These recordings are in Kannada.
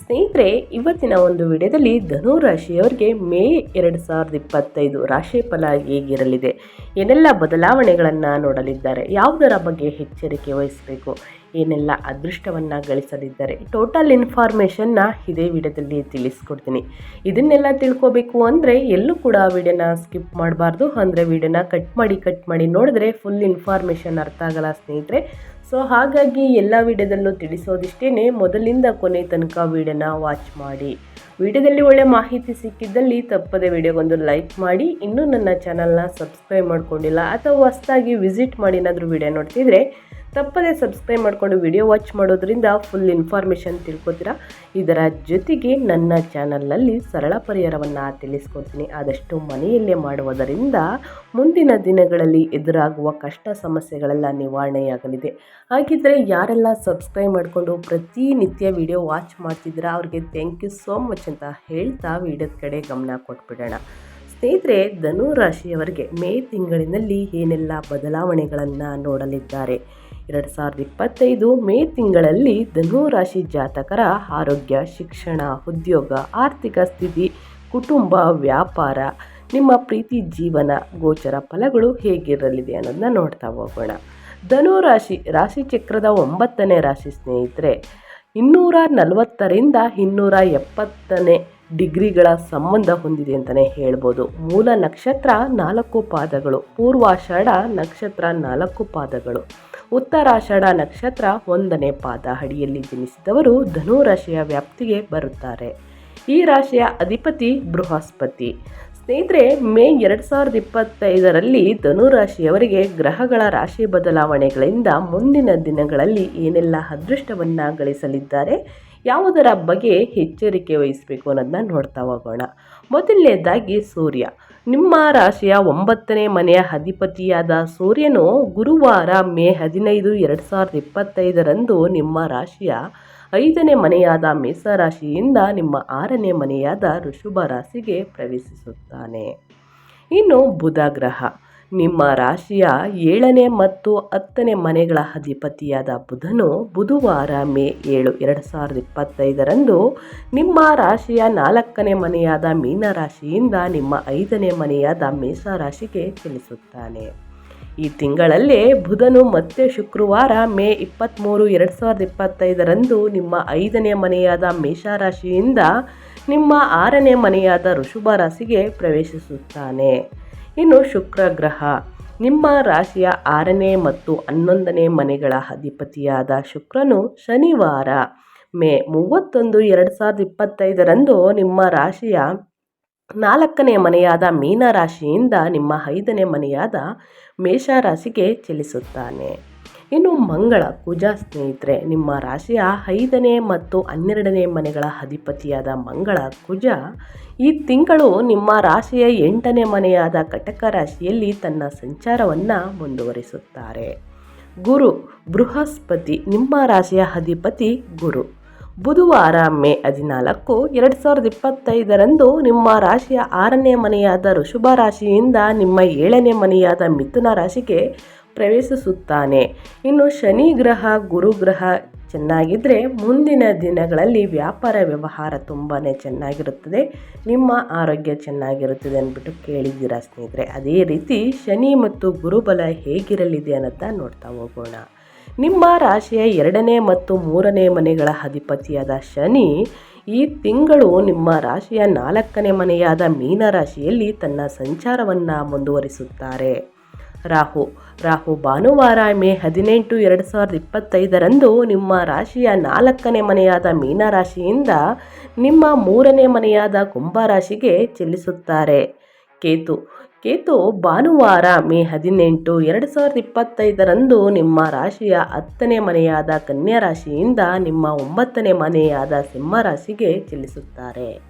ಸ್ನೇಹಿತರೆ, ಇವತ್ತಿನ ಒಂದು ವಿಡಿಯೋದಲ್ಲಿ ಧನು ರಾಶಿಯವರಿಗೆ ಮೇ ಎರಡು ಸಾವಿರದ ಇಪ್ಪತ್ತೈದು ರಾಶಿ ಫಲ ಹೇಗಿರಲಿದೆ? ಏನೆಲ್ಲ ಬದಲಾವಣೆಗಳನ್ನು ನೋಡಲಿದ್ದಾರೆ? ಯಾವುದರ ಬಗ್ಗೆ ಎಚ್ಚರಿಕೆ ವಹಿಸಬೇಕು? ಏನೆಲ್ಲ ಅದೃಷ್ಟವನ್ನು ಗಳಿಸಲಿದ್ದಾರೆ ಟೋಟಲ್ ಇನ್ಫಾರ್ಮೇಷನ್ನ ಇದೇ ವಿಡಿಯೋದಲ್ಲಿ ತಿಳಿಸ್ಕೊಡ್ತೀನಿ. ಇದನ್ನೆಲ್ಲ ತಿಳ್ಕೊಬೇಕು ಅಂದರೆ ಎಲ್ಲೂ ಕೂಡ ವಿಡಿಯೋನ ಸ್ಕಿಪ್ ಮಾಡಬಾರ್ದು. ಅಂದರೆ ವಿಡಿಯೋನ ಕಟ್ ಮಾಡಿ ಕಟ್ ಮಾಡಿ ನೋಡಿದ್ರೆ ಫುಲ್ ಇನ್ಫಾರ್ಮೇಷನ್ ಅರ್ಥ ಆಗಲ್ಲ ಸ್ನೇಹಿತರೆ. ಸೊ ಹಾಗಾಗಿ ಎಲ್ಲ ವಿಡಿಯೋದಲ್ಲೂ ತಿಳಿಸೋದಿಷ್ಟೇ ಮೊದಲಿಂದ ಕೊನೆ ತನಕ ವಿಡಿಯೋನ ವಾಚ್ ಮಾಡಿ. ವಿಡಿಯೋದಲ್ಲಿ ಒಳ್ಳೆ ಮಾಹಿತಿ ಸಿಕ್ಕಿದ್ದಲ್ಲಿ ತಪ್ಪದೆ ವಿಡಿಯೋಗೊಂದು ಲೈಕ್ ಮಾಡಿ. ಇನ್ನೂ ನನ್ನ ಚಾನಲ್ನ ಸಬ್ಸ್ಕ್ರೈಬ್ ಮಾಡ್ಕೊಂಡಿಲ್ಲ ಅಥವಾ ಹೊಸ್ದಾಗಿ ವಿಸಿಟ್ ಮಾಡಿ ಏನಾದರೂ ವಿಡಿಯೋ ನೋಡ್ತಿದ್ರೆ ತಪ್ಪದೆ ಸಬ್ಸ್ಕ್ರೈಬ್ ಮಾಡಿಕೊಂಡು ವಿಡಿಯೋ ವಾಚ್ ಮಾಡೋದ್ರಿಂದ ಫುಲ್ ಇನ್ಫಾರ್ಮೇಷನ್ ತಿಳ್ಕೊತೀರಾ? ಇದರ ಜೊತೆಗೆ ನನ್ನ ಚಾನಲ್ನಲ್ಲಿ ಸರಳ ಪರಿಹಾರವನ್ನು ತಿಳಿಸ್ಕೊಡ್ತೀನಿ. ಆದಷ್ಟು ಮನೆಯಲ್ಲೇ ಮಾಡುವುದರಿಂದ ಮುಂದಿನ ದಿನಗಳಲ್ಲಿ ಎದುರಾಗುವ ಕಷ್ಟ ಸಮಸ್ಯೆಗಳೆಲ್ಲ ನಿವಾರಣೆಯಾಗಲಿದೆ. ಹಾಗಿದ್ದರೆ ಯಾರೆಲ್ಲ ಸಬ್ಸ್ಕ್ರೈಬ್ ಮಾಡಿಕೊಂಡು ಪ್ರತಿನಿತ್ಯ ವಿಡಿಯೋ ವಾಚ್ ಮಾಡ್ತಿದ್ದೀರಾ? ಅವ್ರಿಗೆ ಥ್ಯಾಂಕ್ ಯು ಸೋ ಮಚ್ ಅಂತ ಹೇಳ್ತಾ ವಿಡಿಯೋದ ಕಡೆ ಗಮನ ಕೊಟ್ಬಿಡೋಣ. ಸ್ನೇಹಿತರೆ ಧನು ರಾಶಿಯವರಿಗೆ ಮೇ ತಿಂಗಳಿನಲ್ಲಿ ಏನೆಲ್ಲ ಬದಲಾವಣೆಗಳನ್ನು ನೋಡಲಿದ್ದಾರೆ? ಎರಡು ಸಾವಿರದ ಇಪ್ಪತ್ತೈದು ಮೇ ತಿಂಗಳಲ್ಲಿ ಧನು ರಾಶಿ ಜಾತಕರ ಆರೋಗ್ಯ, ಶಿಕ್ಷಣ, ಉದ್ಯೋಗ, ಆರ್ಥಿಕ ಸ್ಥಿತಿ, ಕುಟುಂಬ, ವ್ಯಾಪಾರ, ನಿಮ್ಮ ಪ್ರೀತಿ, ಜೀವನ, ಗೋಚರ ಫಲಗಳು ಹೇಗಿರಲಿದೆ ಅನ್ನೋದನ್ನ ನೋಡ್ತಾ ಹೋಗೋಣ. ಧನು ರಾಶಿ ರಾಶಿ ಚಕ್ರದ ಒಂಬತ್ತನೇ ರಾಶಿ ಸ್ನೇಹಿತರೆ, ಇನ್ನೂರ ನಲವತ್ತರಿಂದ ಇನ್ನೂರ ಎಪ್ಪತ್ತನೇ ಡಿಗ್ರಿಗಳ ಸಂಬಂಧ ಹೊಂದಿದೆ ಅಂತಲೇ ಹೇಳ್ಬೋದು. ಮೂಲ ನಕ್ಷತ್ರ ನಾಲ್ಕು ಪಾದಗಳು, ಪೂರ್ವಾಷಾಢ ನಕ್ಷತ್ರ ನಾಲ್ಕು ಪಾದಗಳು. ಉತ್ತರಾಷಾಢ ನಕ್ಷತ್ರ ಒಂದನೇ ಪಾದ ಅಡಿಯಲ್ಲಿ ಜನಿಸಿದವರು ಧನು ರಾಶಿಯ ವ್ಯಾಪ್ತಿಗೆ ಬರುತ್ತಾರೆ. ಈ ರಾಶಿಯ ಅಧಿಪತಿ ಬೃಹಸ್ಪತಿ. ಸ್ನೇಹಿತರೆ, ಮೇ ಎರಡು ಸಾವಿರದ ಇಪ್ಪತ್ತೈದರಲ್ಲಿ ಧನು ರಾಶಿಯವರಿಗೆ ಗ್ರಹಗಳ ರಾಶಿ ಬದಲಾವಣೆಗಳಿಂದ ಮುಂದಿನ ದಿನಗಳಲ್ಲಿ ಏನೆಲ್ಲ ಅದೃಷ್ಟವನ್ನು ಗಳಿಸಲಿದ್ದಾರೆ, ಯಾವುದರ ಬಗ್ಗೆ ಎಚ್ಚರಿಕೆ ವಹಿಸಬೇಕು ಅನ್ನೋದನ್ನ ನೋಡ್ತಾ ಹೋಗೋಣ. ಮೊದಲನೇದಾಗಿ ಸೂರ್ಯ. ನಿಮ್ಮ ರಾಶಿಯ ಒಂಬತ್ತನೇ ಮನೆಯ ಅಧಿಪತಿಯಾದ ಸೂರ್ಯನು ಗುರುವಾರ ಮೇ ಹದಿನೈದು ಎರಡು ಸಾವಿರದ ಇಪ್ಪತ್ತೈದರಂದು ನಿಮ್ಮ ರಾಶಿಯ ಐದನೇ ಮನೆಯಾದ ಮೇಷರಾಶಿಯಿಂದ ನಿಮ್ಮ ಆರನೇ ಮನೆಯಾದ ಋಷಭ ರಾಶಿಗೆ ಪ್ರವೇಶಿಸುತ್ತಾನೆ. ಇನ್ನು ಬುಧ ಗ್ರಹ. ನಿಮ್ಮ ರಾಶಿಯ ಏಳನೇ ಮತ್ತು ಹತ್ತನೇ ಮನೆಗಳ ಅಧಿಪತಿಯಾದ ಬುಧನು ಬುಧವಾರ ಮೇ ಏಳು, ಎರಡು ಸಾವಿರದ ಇಪ್ಪತ್ತೈದರಂದು ನಿಮ್ಮ ರಾಶಿಯ ನಾಲ್ಕನೇ ಮನೆಯಾದ ಮೀನರಾಶಿಯಿಂದ ನಿಮ್ಮ ಐದನೇ ಮನೆಯಾದ ಮೇಷ ರಾಶಿಗೆ ಚಲಿಸುತ್ತಾನೆ. ಈ ತಿಂಗಳಲ್ಲೇ ಬುಧನು ಮತ್ತೆ ಶುಕ್ರವಾರ ಮೇ ಇಪ್ಪತ್ತ್ಮೂರು ಎರಡು ಸಾವಿರದ ಇಪ್ಪತ್ತೈದರಂದು ನಿಮ್ಮ ಐದನೇ ಮನೆಯಾದ ಮೇಷರಾಶಿಯಿಂದ ನಿಮ್ಮ ಆರನೇ ಮನೆಯಾದ ಋಷಭ ರಾಶಿಗೆ ಪ್ರವೇಶಿಸುತ್ತಾನೆ. ಇನ್ನು ಶುಕ್ರ ಗ್ರಹ. ನಿಮ್ಮ ರಾಶಿಯ ಆರನೇ ಮತ್ತು ಹನ್ನೊಂದನೇ ಮನೆಗಳ ಅಧಿಪತಿಯಾದ ಶುಕ್ರನು ಶನಿವಾರ. ಮೇ ಮೂವತ್ತೊಂದು, ಎರಡು ಸಾವಿರದ ಇಪ್ಪತ್ತೈದರಂದು ನಿಮ್ಮ ರಾಶಿಯ ನಾಲ್ಕನೇ ಮನೆಯಾದ ಮೀನ ರಾಶಿಯಿಂದ ನಿಮ್ಮ ಐದನೇ ಮನೆಯಾದ ಮೇಷ ರಾಶಿಗೆ ಚಲಿಸುತ್ತಾನೆ. ಇನ್ನು ಮಂಗಳ ಕುಜ ಸ್ನೇಹಿತರೆ, ನಿಮ್ಮ ರಾಶಿಯ ಐದನೇ ಮತ್ತು ಹನ್ನೆರಡನೇ ಮನೆಗಳ ಅಧಿಪತಿಯಾದ ಮಂಗಳ ಕುಜ ಈ ತಿಂಗಳು ನಿಮ್ಮ ರಾಶಿಯ ಎಂಟನೇ ಮನೆಯಾದ ಕಟಕ ರಾಶಿಯಲ್ಲಿ ತನ್ನ ಸಂಚಾರವನ್ನು ಮುಂದುವರಿಸುತ್ತಾರೆ. ಗುರು, ಬೃಹಸ್ಪತಿ, ನಿಮ್ಮ ರಾಶಿಯ ಅಧಿಪತಿ ಗುರು. ಬುಧವಾರ ಮೇ ಹದಿನಾಲ್ಕು, ಎರಡು ಸಾವಿರದ ಇಪ್ಪತ್ತೈದರಂದು ನಿಮ್ಮ ರಾಶಿಯ ಆರನೇ ಮನೆಯಾದ ಋಷಭ ರಾಶಿಯಿಂದ ನಿಮ್ಮ ಏಳನೇ ಮನೆಯಾದ ಮಿಥುನ ರಾಶಿಗೆ ಪ್ರವೇಶಿಸುತ್ತಾನೆ. ಇನ್ನು ಶನಿ ಗ್ರಹ ಗುರುಗ್ರಹ ಚೆನ್ನಾಗಿದ್ದರೆ ಮುಂದಿನ ದಿನಗಳಲ್ಲಿ ವ್ಯಾಪಾರ ವ್ಯವಹಾರ ತುಂಬಾ ಚೆನ್ನಾಗಿರುತ್ತದೆ. ನಿಮ್ಮ ಆರೋಗ್ಯ ಚೆನ್ನಾಗಿರುತ್ತದೆ ಅಂದ್ಬಿಟ್ಟು ಕೇಳಿದ್ದೀರಾ ಸ್ನೇಹಿತರೆ. ಅದೇ ರೀತಿ ಶನಿ ಮತ್ತು ಗುರುಬಲ ಹೇಗಿರಲಿದೆ ಅನ್ನೋದನ್ನ ನೋಡ್ತಾ ಹೋಗೋಣ. ನಿಮ್ಮ ರಾಶಿಯ ಎರಡನೇ ಮತ್ತು ಮೂರನೇ ಮನೆಗಳ ಅಧಿಪತಿಯಾದ ಶನಿ ಈ ತಿಂಗಳು ನಿಮ್ಮ ರಾಶಿಯ ನಾಲ್ಕನೇ ಮನೆಯಾದ ಮೀನ ರಾಶಿಯಲ್ಲಿ ತನ್ನ ಸಂಚಾರವನ್ನು ಮುಂದುವರಿಸುತ್ತಾರೆ. ರಾಹು ರಾಹು ಭಾನುವಾರ ಮೇ ಹದಿನೆಂಟು ಎರಡು ಸಾವಿರದ ಇಪ್ಪತ್ತೈದರಂದು ನಿಮ್ಮ ರಾಶಿಯ ನಾಲ್ಕನೇ ಮನೆಯಾದ ಮೀನ ರಾಶಿಯಿಂದ ನಿಮ್ಮ ಮೂರನೇ ಮನೆಯಾದ ಕುಂಭರಾಶಿಗೆ ಚೆಲ್ಲಿಸುತ್ತಾರೆ ಕೇತು. ಕೇತು ಭಾನುವಾರ ಮೇ ಹದಿನೆಂಟು ಎರಡು ಸಾವಿರದ ಇಪ್ಪತ್ತೈದರಂದು ನಿಮ್ಮ ರಾಶಿಯ ಹತ್ತನೇ ಮನೆಯಾದ ಕನ್ಯಾ ರಾಶಿಯಿಂದ ನಿಮ್ಮ ಒಂಬತ್ತನೇ ಮನೆಯಾದ ಸಿಂಹ ರಾಶಿಗೆ ಚೆಲ್ಲಿಸುತ್ತಾರೆ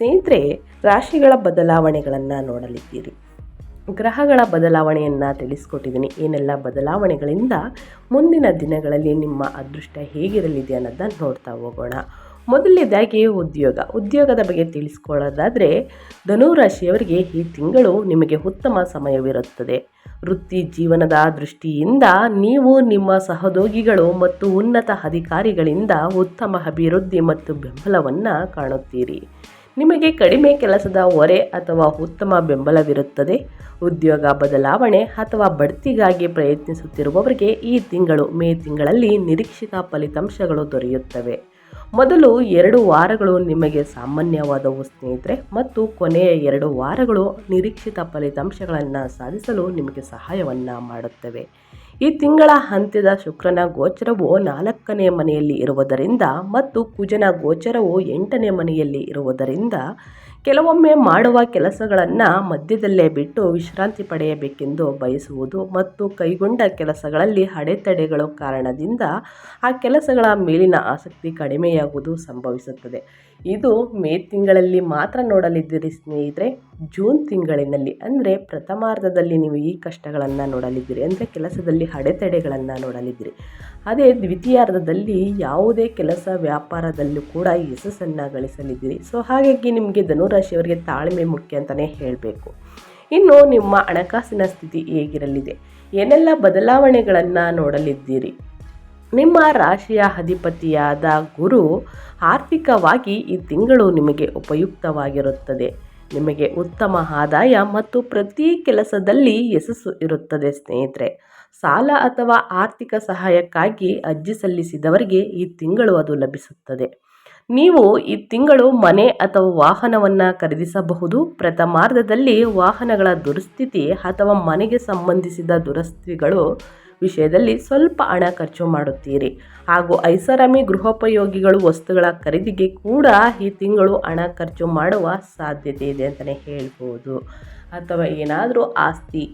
ಸ್ನೇಹಿತರೆ, ರಾಶಿಗಳ ಬದಲಾವಣೆಗಳನ್ನು ನೋಡಲಿದ್ದೀರಿ. ಗ್ರಹಗಳ ಬದಲಾವಣೆಯನ್ನು ತಿಳಿಸ್ಕೊಟ್ಟಿದ್ದೀನಿ. ಏನೆಲ್ಲ ಬದಲಾವಣೆಗಳಿಂದ ಮುಂದಿನ ದಿನಗಳಲ್ಲಿ ನಿಮ್ಮ ಅದೃಷ್ಟ ಹೇಗಿರಲಿದೆ ಅನ್ನೋದನ್ನು ನೋಡ್ತಾ ಹೋಗೋಣ. ಮೊದಲನೇದಾಗಿ ಉದ್ಯೋಗ. ಉದ್ಯೋಗದ ಬಗ್ಗೆ ತಿಳಿಸ್ಕೊಳ್ಳೋದಾದರೆ, ಧನುರಾಶಿಯವರಿಗೆ ಈ ತಿಂಗಳು ನಿಮಗೆ ಉತ್ತಮ ಸಮಯವಿರುತ್ತದೆ. ವೃತ್ತಿ ಜೀವನದ ದೃಷ್ಟಿಯಿಂದ ನೀವು ನಿಮ್ಮ ಸಹೋದ್ಯೋಗಿಗಳು ಮತ್ತು ಉನ್ನತ ಅಧಿಕಾರಿಗಳಿಂದ ಉತ್ತಮ ಅಭಿವೃದ್ಧಿ ಮತ್ತು ಬೆಂಬಲವನ್ನು ಕಾಣುತ್ತೀರಿ. ನಿಮಗೆ ಕಡಿಮೆ ಕೆಲಸದ ಹೊರೆ ಅಥವಾ ಉತ್ತಮ ಬೆಂಬಲವಿರುತ್ತದೆ. ಉದ್ಯೋಗ ಬದಲಾವಣೆ ಅಥವಾ ಬಡ್ತಿಗಾಗಿ ಪ್ರಯತ್ನಿಸುತ್ತಿರುವವರಿಗೆ ಈ ತಿಂಗಳು ಮೇ ತಿಂಗಳಲ್ಲಿ ನಿರೀಕ್ಷಿತ ಫಲಿತಾಂಶಗಳು ದೊರೆಯುತ್ತವೆ. ಮೊದಲು ಎರಡು ವಾರಗಳು ನಿಮಗೆ ಸಾಮಾನ್ಯವಾದವು ಸ್ನೇಹಿತರೆ ಮತ್ತು ಕೊನೆಯ ಎರಡು ವಾರಗಳು ನಿರೀಕ್ಷಿತ ಫಲಿತಾಂಶಗಳನ್ನು ಸಾಧಿಸಲು ನಿಮಗೆ ಸಹಾಯವನ್ನು ಮಾಡುತ್ತವೆ. ಈ ತಿಂಗಳ ಅಂತ್ಯದ ಶುಕ್ರನ ಗೋಚರವು ನಾಲ್ಕನೇ ಮನೆಯಲ್ಲಿ ಇರುವುದರಿಂದ ಮತ್ತು ಕುಜನ ಗೋಚರವು ಎಂಟನೇ ಮನೆಯಲ್ಲಿ ಇರುವುದರಿಂದ ಕೆಲವೊಮ್ಮೆ ಮಾಡುವ ಕೆಲಸಗಳನ್ನು ಮಧ್ಯದಲ್ಲೇ ಬಿಟ್ಟು ವಿಶ್ರಾಂತಿ ಪಡೆಯಬೇಕೆಂದು ಬಯಸುವುದು ಮತ್ತು ಕೈಗೊಂಡ ಕೆಲಸಗಳಲ್ಲಿ ಅಡೆತಡೆಗಳು ಕಾರಣದಿಂದ ಆ ಕೆಲಸಗಳ ಮೇಲಿನ ಆಸಕ್ತಿ ಕಡಿಮೆಯಾಗುವುದು ಸಂಭವಿಸುತ್ತದೆ. ಇದು ಮೇ ತಿಂಗಳಲ್ಲಿ ಮಾತ್ರ ನೋಡಲಿದ್ದೀರಿ ಸ್ನೇಹಿತರೆ. ಜೂನ್ ತಿಂಗಳಿನಲ್ಲಿ, ಅಂದರೆ ಪ್ರಥಮಾರ್ಧದಲ್ಲಿ ನೀವು ಈ ಕಷ್ಟಗಳನ್ನು ನೋಡಲಿದ್ದೀರಿ, ಅಂದರೆ ಕೆಲಸದಲ್ಲಿ ಅಡೆತಡೆಗಳನ್ನು ನೋಡಲಿದ್ದೀರಿ. ಅದೇ ದ್ವಿತೀಯಾರ್ಧದಲ್ಲಿ ಯಾವುದೇ ಕೆಲಸ ವ್ಯಾಪಾರದಲ್ಲೂ ಕೂಡ ಯಶಸ್ಸನ್ನು ಗಳಿಸಲಿದ್ದೀರಿ. ಸೊ ಹಾಗಾಗಿ ನಿಮಗೆ ಧನುರಾಶಿಯವರಿಗೆ ತಾಳ್ಮೆ ಮುಖ್ಯ ಅಂತಲೇ ಹೇಳಬೇಕು. ಇನ್ನು ನಿಮ್ಮ ಹಣಕಾಸಿನ ಸ್ಥಿತಿ ಹೇಗಿರಲಿದೆ? ಏನೆಲ್ಲ ಬದಲಾವಣೆಗಳನ್ನು ನೋಡಲಿದ್ದೀರಿ? ನಿಮ್ಮ ರಾಶಿಯ ಅಧಿಪತಿಯಾದ ಗುರು ಆರ್ಥಿಕವಾಗಿ ಈ ತಿಂಗಳು ನಿಮಗೆ ಉಪಯುಕ್ತವಾಗಿರುತ್ತದೆ. ನಿಮಗೆ ಉತ್ತಮ ಆದಾಯ ಮತ್ತು ಪ್ರತಿ ಕೆಲಸದಲ್ಲಿ ಯಶಸ್ಸು ಇರುತ್ತದೆ ಸ್ನೇಹಿತರೆ. ಸಾಲ ಅಥವಾ ಆರ್ಥಿಕ ಸಹಾಯಕ್ಕಾಗಿ ಅರ್ಜಿ ಸಲ್ಲಿಸಿದವರಿಗೆ ಈ ತಿಂಗಳು ಅದು ಲಭಿಸುತ್ತದೆ. ನೀವು ಈ ತಿಂಗಳು ಮನೆ ಅಥವಾ ವಾಹನವನ್ನು ಖರೀದಿಸಬಹುದು. ಪ್ರಥಮಾರ್ಧದಲ್ಲಿ ವಾಹನಗಳ ದುರಸ್ಥಿತಿ ಅಥವಾ ಮನೆಗೆ ಸಂಬಂಧಿಸಿದ ದುರಸ್ತಿಗಳು ವಿಷಯದಲ್ಲಿ ಸ್ವಲ್ಪ ಹಣ ಖರ್ಚು ಮಾಡುತ್ತೀರಿ. ಹಾಗೂ ಐಷಾರಾಮಿ ಗೃಹೋಪಯೋಗಿಗಳು ವಸ್ತುಗಳ ಖರೀದಿಗೆ ಕೂಡ ಈ ತಿಂಗಳು ಹಣ ಖರ್ಚು ಮಾಡುವ ಸಾಧ್ಯತೆ ಇದೆ ಅಂತಲೇ ಹೇಳ್ಬೋದು. ಅಥವಾ ಏನಾದರೂ ಆಸ್ತಿ,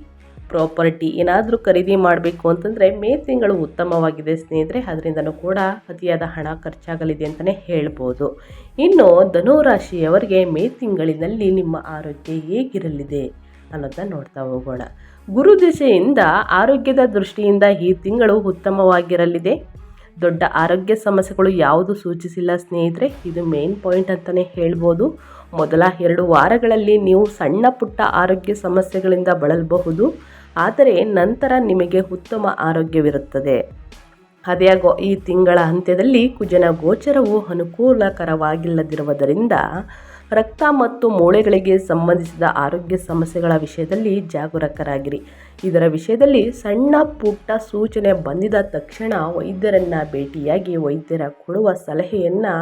ಪ್ರಾಪರ್ಟಿ ಏನಾದರೂ ಖರೀದಿ ಮಾಡಬೇಕು ಅಂತಂದರೆ ಮೇ ತಿಂಗಳು ಉತ್ತಮವಾಗಿದೆ ಸ್ನೇಹಿತರೆ. ಅದರಿಂದನೂ ಕೂಡ ಅತಿಯಾದ ಹಣ ಖರ್ಚಾಗಲಿದೆ ಅಂತಲೇ ಹೇಳ್ಬೋದು. ಇನ್ನು ಧನುರಾಶಿಯವರಿಗೆ ಮೇ ತಿಂಗಳಿನಲ್ಲಿ ನಿಮ್ಮ ಆರೋಗ್ಯ ಹೇಗಿರಲಿದೆ? ಅನ್ನೋದನ್ನ ನೋಡ್ತಾ ಹೋಗೋಣ. ಗುರು ದಿಸೆಯಿಂದ ಆರೋಗ್ಯದ ದೃಷ್ಟಿಯಿಂದ ಈ ತಿಂಗಳು ಉತ್ತಮವಾಗಿರಲಿದೆ. ದೊಡ್ಡ ಆರೋಗ್ಯ ಸಮಸ್ಯೆಗಳು ಯಾವುದು ಸೂಚಿಸಿಲ್ಲ ಸ್ನೇಹಿತರೆ, ಇದು ಮೇನ್ ಪಾಯಿಂಟ್ ಅಂತಲೇ ಹೇಳ್ಬೋದು. ಮೊದಲ ಎರಡು ವಾರಗಳಲ್ಲಿ ನೀವು ಸಣ್ಣ ಪುಟ್ಟ ಆರೋಗ್ಯ ಸಮಸ್ಯೆಗಳಿಂದ ಬಳಲಬಹುದು. ಆದರೆ ನಂತರ ನಿಮಗೆ ಉತ್ತಮ ಆರೋಗ್ಯವಿರುತ್ತದೆ. ಅದೇಗೋ ಈ ತಿಂಗಳ ಅಂತ್ಯದಲ್ಲಿ ಕುಜನ ಗೋಚರವು ಅನುಕೂಲಕರವಾಗಿಲ್ಲದಿರುವುದರಿಂದ ರಕ್ತ ಮತ್ತು ಮೂಳೆಗಳಿಗೆ ಸಂಬಂಧಿಸಿದ ಆರೋಗ್ಯ ಸಮಸ್ಯೆಗಳ ವಿಷಯದಲ್ಲಿ ಜಾಗರೂಕರಾಗಿರಿ. ಇದರ ವಿಷಯದಲ್ಲಿ ಸಣ್ಣ ಪುಟ್ಟ ಸೂಚನೆ ಬಂದಿದ ತಕ್ಷಣ ವೈದ್ಯರನ್ನು ಭೇಟಿಯಾಗಿ ವೈದ್ಯರ ಕೊಡುವ ಸಲಹೆಯನ್ನು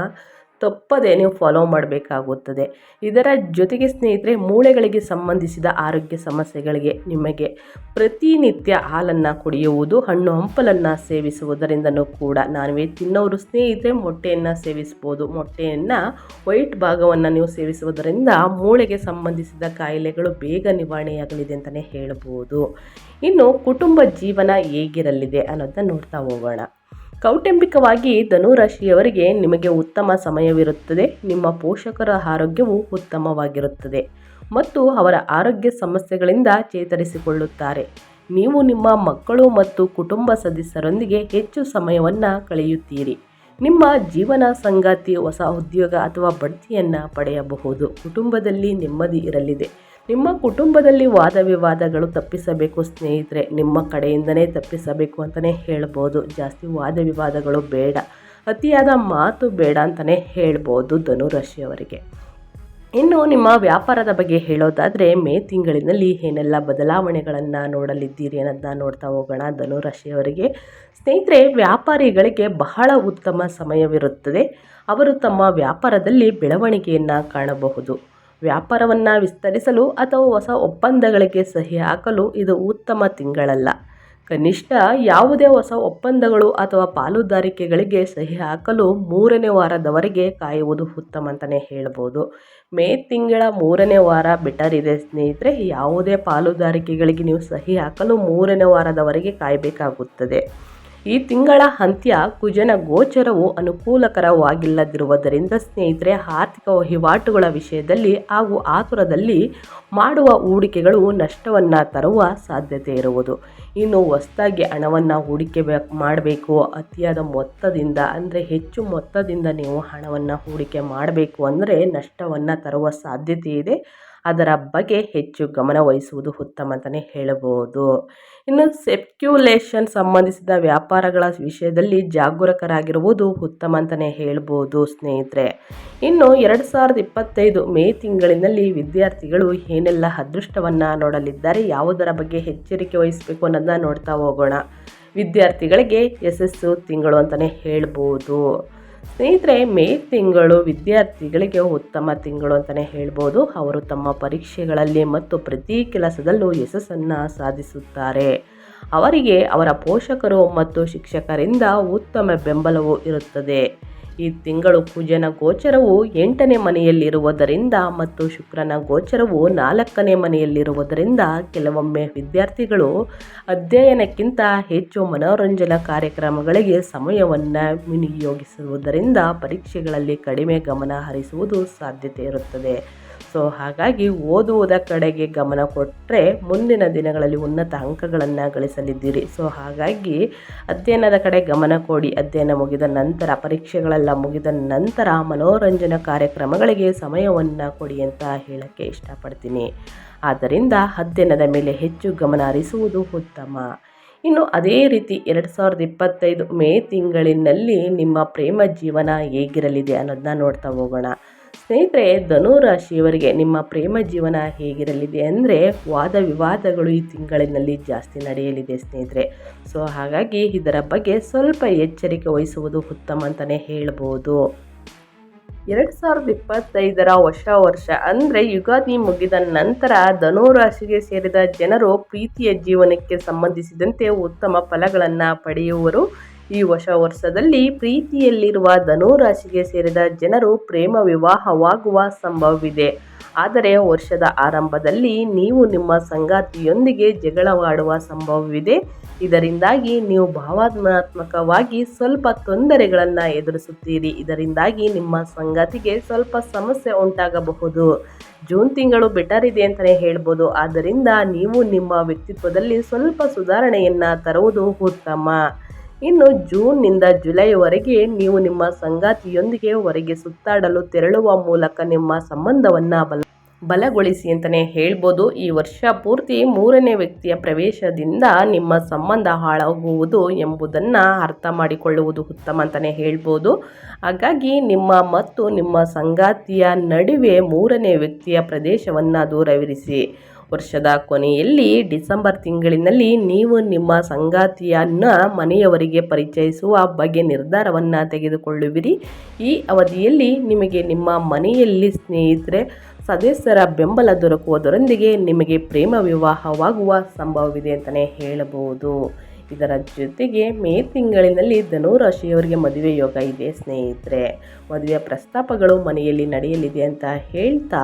ತಪ್ಪದೇ ನೀವು ಫಾಲೋ ಮಾಡಬೇಕಾಗುತ್ತದೆ. ಇದರ ಜೊತೆಗೆ ಸ್ನೇಹಿತರೆ, ಮೂಳೆಗಳಿಗೆ ಸಂಬಂಧಿಸಿದ ಆರೋಗ್ಯ ಸಮಸ್ಯೆಗಳಿಗೆ ನಿಮಗೆ ಪ್ರತಿನಿತ್ಯ ಹಾಲನ್ನು ಕುಡಿಯುವುದು, ಹಣ್ಣು ಹಂಪಲನ್ನು ಸೇವಿಸುವುದರಿಂದನೂ ಕೂಡ ನಾನು ವೆಜ್ ತಿನ್ನೋರು ಸ್ನೇಹಿತರೆ, ಮೊಟ್ಟೆಯನ್ನು ಸೇವಿಸ್ಬೋದು. ಮೊಟ್ಟೆಯನ್ನು ವೈಟ್ ಭಾಗವನ್ನು ನೀವು ಸೇವಿಸುವುದರಿಂದ ಮೂಳೆಗೆ ಸಂಬಂಧಿಸಿದ ಕಾಯಿಲೆಗಳು ಬೇಗ ನಿವಾರಣೆಯಾಗಲಿದೆ ಅಂತಲೇ ಹೇಳ್ಬೋದು. ಇನ್ನು ಕುಟುಂಬ ಜೀವನ ಹೇಗಿರಲಿದೆ ಅನ್ನೋದನ್ನ ನೋಡ್ತಾ ಹೋಗೋಣ. ಕೌಟುಂಬಿಕವಾಗಿ ಧನುರಾಶಿಯವರಿಗೆ ನಿಮಗೆ ಉತ್ತಮ ಸಮಯವಿರುತ್ತದೆ. ನಿಮ್ಮ ಪೋಷಕರ ಆರೋಗ್ಯವು ಉತ್ತಮವಾಗಿರುತ್ತದೆ ಮತ್ತು ಅವರ ಆರೋಗ್ಯ ಸಮಸ್ಯೆಗಳಿಂದ ಚೇತರಿಸಿಕೊಳ್ಳುತ್ತಾರೆ. ನೀವು ನಿಮ್ಮ ಮಕ್ಕಳು ಮತ್ತು ಕುಟುಂಬ ಸದಸ್ಯರೊಂದಿಗೆ ಹೆಚ್ಚು ಸಮಯವನ್ನು ಕಳೆಯುತ್ತೀರಿ. ನಿಮ್ಮ ಜೀವನ ಸಂಗಾತಿ, ಹೊಸ ಉದ್ಯೋಗ ಅಥವಾ ಬಡ್ತಿಯನ್ನು ಪಡೆಯಬಹುದು. ಕುಟುಂಬದಲ್ಲಿ ನೆಮ್ಮದಿ ಇರಲಿದೆ. ನಿಮ್ಮ ಕುಟುಂಬದಲ್ಲಿ ವಾದ ವಿವಾದಗಳು ತಪ್ಪಿಸಬೇಕು ಸ್ನೇಹಿತರೆ, ನಿಮ್ಮ ಕಡೆಯಿಂದನೇ ತಪ್ಪಿಸಬೇಕು ಅಂತಲೇ ಹೇಳ್ಬೋದು. ಜಾಸ್ತಿ ವಾದ ವಿವಾದಗಳು ಬೇಡ, ಅತಿಯಾದ ಮಾತು ಬೇಡ ಅಂತಲೇ ಹೇಳ್ಬೋದು ಧನುರಾಶಿಯವರಿಗೆ ಇನ್ನು ನಿಮ್ಮ ವ್ಯಾಪಾರದ ಬಗ್ಗೆ ಹೇಳೋದಾದರೆ, ಮೇ ತಿಂಗಳಿನಲ್ಲಿ ಏನೆಲ್ಲ ಬದಲಾವಣೆಗಳನ್ನು ನೋಡಲಿದ್ದೀರಿ ಅನ್ನೋದನ್ನ ನೋಡ್ತಾ ಹೋಗೋಣ ಧನುರಾಶಿಯವರಿಗೆ ಸ್ನೇಹಿತರೆ, ವ್ಯಾಪಾರಿಗಳಿಗೆ ಬಹಳ ಉತ್ತಮ ಸಮಯವಿರುತ್ತದೆ. ಅವರು ತಮ್ಮ ವ್ಯಾಪಾರದಲ್ಲಿ ಬೆಳವಣಿಗೆಯನ್ನು ಕಾಣಬಹುದು. ವ್ಯಾಪಾರವನ್ನು ವಿಸ್ತರಿಸಲು ಅಥವಾ ಹೊಸ ಒಪ್ಪಂದಗಳಿಗೆ ಸಹಿ ಹಾಕಲು ಇದು ಉತ್ತಮ ತಿಂಗಳಲ್ಲ. ಕನಿಷ್ಠ ಯಾವುದೇ ಹೊಸ ಒಪ್ಪಂದಗಳು ಅಥವಾ ಪಾಲುದಾರಿಕೆಗಳಿಗೆ ಸಹಿ ಹಾಕಲು ಮೂರನೇ ವಾರದವರೆಗೆ ಕಾಯುವುದು ಉತ್ತಮ ಅಂತಲೇ ಹೇಳ್ಬೋದು. ಮೇ ತಿಂಗಳ ಮೂರನೇ ವಾರ ಬೆಟರ್ ಇದೆ ಸ್ನೇಹಿತರೆ, ಯಾವುದೇ ಪಾಲುದಾರಿಕೆಗಳಿಗೆ ನೀವು ಸಹಿ ಹಾಕಲು ಮೂರನೇ ವಾರದವರೆಗೆ ಕಾಯಬೇಕಾಗುತ್ತದೆ. ಈ ತಿಂಗಳ ಅಂತ್ಯ ಕುಜನ ಗೋಚರವು ಅನುಕೂಲಕರವಾಗಿಲ್ಲದಿರುವುದರಿಂದ ಸ್ನೇಹಿತರೆ, ಆರ್ಥಿಕ ವಹಿವಾಟುಗಳ ವಿಷಯದಲ್ಲಿ ಹಾಗೂ ಆತುರದಲ್ಲಿ ಮಾಡುವ ಹೂಡಿಕೆಗಳು ನಷ್ಟವನ್ನು ತರುವ ಸಾಧ್ಯತೆ ಇರುವುದು. ಇನ್ನು ಹೊಸದಾಗಿ ಹಣವನ್ನು ಹೂಡಿಕೆ ಮಾಡಬೇಕು. ಅತಿಯಾದ ಮೊತ್ತದಿಂದ ಅಂದರೆ ಹೆಚ್ಚು ಮೊತ್ತದಿಂದ ನೀವು ಹಣವನ್ನು ಹೂಡಿಕೆ ಮಾಡಬೇಕು ಅಂದರೆ ನಷ್ಟವನ್ನು ತರುವ ಸಾಧ್ಯತೆ ಇದೆ. ಅದರ ಬಗ್ಗೆ ಹೆಚ್ಚು ಗಮನ ವಹಿಸುವುದು ಉತ್ತಮ ಅಂತಲೇ ಹೇಳಬಹುದು. ಇನ್ನು ಸೆಕ್ಯುಲೇಷನ್ ಸಂಬಂಧಿಸಿದ ವ್ಯಾಪಾರಗಳ ವಿಷಯದಲ್ಲಿ ಜಾಗರೂಕರಾಗಿರುವುದು ಉತ್ತಮ ಅಂತಲೇ ಹೇಳ್ಬೋದು ಸ್ನೇಹಿತರೆ. ಇನ್ನು ಎರಡು ಸಾವಿರದ ಇಪ್ಪತ್ತೈದು ಮೇ ತಿಂಗಳಿನಲ್ಲಿ ವಿದ್ಯಾರ್ಥಿಗಳು ಏನೆಲ್ಲ ಅದೃಷ್ಟವನ್ನು ನೋಡಲಿದ್ದಾರೆ, ಯಾವುದರ ಬಗ್ಗೆ ಎಚ್ಚರಿಕೆ ವಹಿಸಬೇಕು ಅನ್ನೋದನ್ನ ನೋಡ್ತಾ ಹೋಗೋಣ. ವಿದ್ಯಾರ್ಥಿಗಳಿಗೆ ಯಶಸ್ಸು ತಿಂಗಳು ಅಂತಲೇ ಹೇಳ್ಬೋದು ಸ್ನೇಹಿತರೆ, ಮೇ ತಿಂಗಳು ವಿದ್ಯಾರ್ಥಿಗಳಿಗೆ ಉತ್ತಮ ತಿಂಗಳು ಅಂತಲೇ ಹೇಳ್ಬೋದು. ಅವರು ತಮ್ಮ ಪರೀಕ್ಷೆಗಳಲ್ಲಿ ಮತ್ತು ಪ್ರತಿ ಕೆಲಸದಲ್ಲೂ ಯಶಸ್ಸನ್ನು ಸಾಧಿಸುತ್ತಾರೆ. ಅವರಿಗೆ ಅವರ ಪೋಷಕರು ಮತ್ತು ಶಿಕ್ಷಕರಿಂದ ಉತ್ತಮ ಬೆಂಬಲವೂ ಇರುತ್ತದೆ. ಈ ತಿಂಗಳು ಕುಜನ ಗೋಚರವು ಎಂಟನೇ ಮನೆಯಲ್ಲಿರುವುದರಿಂದ ಮತ್ತು ಶುಕ್ರನ ಗೋಚರವು ನಾಲ್ಕನೇ ಮನೆಯಲ್ಲಿರುವುದರಿಂದ ಕೆಲವೊಮ್ಮೆ ವಿದ್ಯಾರ್ಥಿಗಳು ಅಧ್ಯಯನಕ್ಕಿಂತ ಹೆಚ್ಚು ಮನೋರಂಜನಾ ಕಾರ್ಯಕ್ರಮಗಳಿಗೆ ಸಮಯವನ್ನು ವಿನಿಯೋಗಿಸುವುದರಿಂದ ಪರೀಕ್ಷೆಗಳಲ್ಲಿ ಕಡಿಮೆ ಗಮನ ಹರಿಸುವುದು ಸಾಧ್ಯತೆ ಇರುತ್ತದೆ. ಸೊ ಹಾಗಾಗಿ ಓದುವುದ ಕಡೆಗೆ ಗಮನ ಕೊಟ್ಟರೆ ಮುಂದಿನ ದಿನಗಳಲ್ಲಿ ಉನ್ನತ ಅಂಕಗಳನ್ನು ಗಳಿಸಲಿದ್ದೀರಿ. ಸೊ ಹಾಗಾಗಿ ಅಧ್ಯಯನದ ಕಡೆ ಗಮನ ಕೊಡಿ. ಅಧ್ಯಯನ ಮುಗಿದ ನಂತರ, ಪರೀಕ್ಷೆಗಳೆಲ್ಲ ಮುಗಿದ ನಂತರ ಮನೋರಂಜನಾ ಕಾರ್ಯಕ್ರಮಗಳಿಗೆ ಸಮಯವನ್ನು ಕೊಡಿ ಅಂತ ಹೇಳೋಕ್ಕೆ ಇಷ್ಟಪಡ್ತೀನಿ. ಆದ್ದರಿಂದ ಅಧ್ಯಯನದ ಮೇಲೆ ಹೆಚ್ಚು ಗಮನ ಹರಿಸುವುದು ಉತ್ತಮ. ಇನ್ನು ಅದೇ ರೀತಿ ಎರಡು ಸಾವಿರದ ಇಪ್ಪತ್ತೈದು ಮೇ ತಿಂಗಳಿನಲ್ಲಿ ನಿಮ್ಮ ಪ್ರೇಮ ಜೀವನ ಹೇಗಿರಲಿದೆ ಅನ್ನೋದನ್ನ ನೋಡ್ತಾ ಹೋಗೋಣ. ಸ್ನೇಹಿತರೆ, ಧನುರಾಶಿಯವರಿಗೆ ನಿಮ್ಮ ಪ್ರೇಮ ಜೀವನ ಹೇಗಿರಲಿದೆ ಅಂದರೆ ವಾದ ವಿವಾದಗಳು ಈ ತಿಂಗಳಿನಲ್ಲಿ ಜಾಸ್ತಿ ನಡೆಯಲಿದೆ ಸ್ನೇಹಿತರೆ. ಸೊ ಹಾಗಾಗಿ ಇದರ ಬಗ್ಗೆ ಸ್ವಲ್ಪ ಎಚ್ಚರಿಕೆ ವಹಿಸುವುದು ಉತ್ತಮ ಅಂತಲೇ ಹೇಳ್ಬೋದು. ಎರಡು ಸಾವಿರದ ಇಪ್ಪತ್ತೈದರ ಹೊಸ ವರ್ಷ ಅಂದರೆ ಯುಗಾದಿ ಮುಗಿದ ನಂತರ ಧನುರಾಶಿಗೆ ಸೇರಿದ ಜನರು ಪ್ರೀತಿಯ ಜೀವನಕ್ಕೆ ಸಂಬಂಧಿಸಿದಂತೆ ಉತ್ತಮ ಫಲಗಳನ್ನು ಪಡೆಯುವರು. ಈ ಹೊಸ ವರ್ಷದಲ್ಲಿ ಪ್ರೀತಿಯಲ್ಲಿರುವ ಧನುರಾಶಿಗೆ ಸೇರಿದ ಜನರು ಪ್ರೇಮ ವಿವಾಹವಾಗುವ ಸಂಭವವಿದೆ. ಆದರೆ ವರ್ಷದ ಆರಂಭದಲ್ಲಿ ನೀವು ನಿಮ್ಮ ಸಂಗಾತಿಯೊಂದಿಗೆ ಜಗಳವಾಡುವ ಸಂಭವವಿದೆ. ಇದರಿಂದಾಗಿ ನೀವು ಭಾವನಾತ್ಮಕವಾಗಿ ಸ್ವಲ್ಪ ತೊಂದರೆಗಳನ್ನು ಎದುರಿಸುತ್ತೀರಿ. ಇದರಿಂದಾಗಿ ನಿಮ್ಮ ಸಂಗಾತಿಗೆ ಸ್ವಲ್ಪ ಸಮಸ್ಯೆ ಉಂಟಾಗಬಹುದು. ಜೂನ್ ತಿಂಗಳು ಬೆಟರ್ ಇದೆ ಅಂತಲೇ ಹೇಳ್ಬೋದು. ಆದ್ದರಿಂದ ನೀವು ನಿಮ್ಮ ವ್ಯಕ್ತಿತ್ವದಲ್ಲಿ ಸ್ವಲ್ಪ ಸುಧಾರಣೆಯನ್ನು ತರುವುದು ಉತ್ತಮ. ಇನ್ನು ಜೂನ್ನಿಂದ ಜುಲೈವರೆಗೆ ನೀವು ನಿಮ್ಮ ಸಂಗಾತಿಯೊಂದಿಗೆ ಹೊರಗೆ ಸುತ್ತಾಡಲು ತೆರಳುವ ಮೂಲಕ ನಿಮ್ಮ ಸಂಬಂಧವನ್ನು ಬಲ, ಬಲಗೊಳಿಸಿ ಅಂತಲೇ ಹೇಳ್ಬೋದು. ಈ ವರ್ಷ ಪೂರ್ತಿ ಮೂರನೇ ವ್ಯಕ್ತಿಯ ಪ್ರವೇಶದಿಂದ ನಿಮ್ಮ ಸಂಬಂಧ ಹಾಳಾಗುವುದು ಎಂಬುದನ್ನು ಅರ್ಥ ಮಾಡಿಕೊಳ್ಳುವುದು ಉತ್ತಮ ಅಂತಲೇ ಹೇಳ್ಬೋದು. ಹಾಗಾಗಿ ನಿಮ್ಮ ಮತ್ತು ನಿಮ್ಮ ಸಂಗಾತಿಯ ನಡುವೆ ಮೂರನೇ ವ್ಯಕ್ತಿಯ ಪ್ರದೇಶವನ್ನು ದೂರವಿರಿಸಿ. ವರ್ಷದ ಕೊನೆಯಲ್ಲಿ ಡಿಸೆಂಬರ್ ತಿಂಗಳಿನಲ್ಲಿ ನೀವು ನಿಮ್ಮ ಸಂಗಾತಿಯನ್ನು ಮನೆಯವರಿಗೆ ಪರಿಚಯಿಸುವ ಬಗ್ಗೆ ನಿರ್ಧಾರವನ್ನು ತೆಗೆದುಕೊಳ್ಳುವಿರಿ. ಈ ಅವಧಿಯಲ್ಲಿ ನಿಮಗೆ ನಿಮ್ಮ ಮನೆಯಲ್ಲಿ ಸ್ನೇಹಿತರೆ, ಸದಸ್ಯರ ಬೆಂಬಲ ದೊರಕುವುದರೊಂದಿಗೆ ನಿಮಗೆ ಪ್ರೇಮ ವಿವಾಹವಾಗುವ ಸಂಭವವಿದೆ ಅಂತಲೇ ಹೇಳಬಹುದು. ಇದರ ಜೊತೆಗೆ ಮೇ ತಿಂಗಳಿನಲ್ಲಿ ಧನುರಾಶಿಯವರಿಗೆ ಮದುವೆ ಯೋಗ ಇದೆ ಸ್ನೇಹಿತರೆ. ಮದುವೆ ಪ್ರಸ್ತಾಪಗಳು ಮನೆಯಲ್ಲಿ ನಡೆಯಲಿದೆ ಅಂತ ಹೇಳ್ತಾ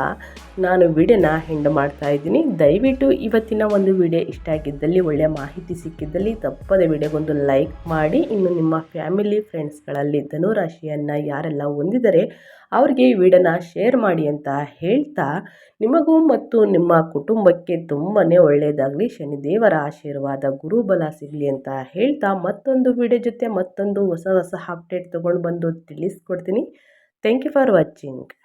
ನಾನು ವಿಡಿಯೋನ ಹೆಂಡ್ ಮಾಡ್ತಾ ಇದ್ದೀನಿ. ದಯವಿಟ್ಟು ಇವತ್ತಿನ ಒಂದು ವಿಡಿಯೋ ಇಷ್ಟ ಆಗಿದ್ದಲ್ಲಿ, ಒಳ್ಳೆಯ ಮಾಹಿತಿ ಸಿಕ್ಕಿದ್ದಲ್ಲಿ ತಪ್ಪದೆ ವಿಡಿಯೋಗೊಂದು ಲೈಕ್ ಮಾಡಿ. ಇನ್ನು ನಿಮ್ಮ ಫ್ಯಾಮಿಲಿ, ಫ್ರೆಂಡ್ಸ್ಗಳಲ್ಲಿ ಧನುರಾಶಿಯನ್ನು ಯಾರೆಲ್ಲ ಹೊಂದಿದರೆ, ಅವ್ರಿಗೆ ಈ ವಿಡಿಯೋನ ಶೇರ್ ಮಾಡಿ ಅಂತ ಹೇಳ್ತಾ, ನಿಮಗೂ ಮತ್ತು ನಿಮ್ಮ ಕುಟುಂಬಕ್ಕೆ ತುಂಬಾ ಒಳ್ಳೆಯದಾಗಲಿ, ಶನಿದೇವರ ಆಶೀರ್ವಾದ, ಗುರುಬಲ ಸಿಗಲಿ ಅಂತ ಹೇಳ್ತಾ, ಮತ್ತೊಂದು ವಿಡಿಯೋ ಜೊತೆ ಮತ್ತೊಂದು ಹೊಸ ಹೊಸ ಅಪ್ಡೇಟ್ ತೊಗೊಂಡು ಬಂದು ತಿಳಿಸ್ಕೊಡ್ತೀನಿ. Thank you for watching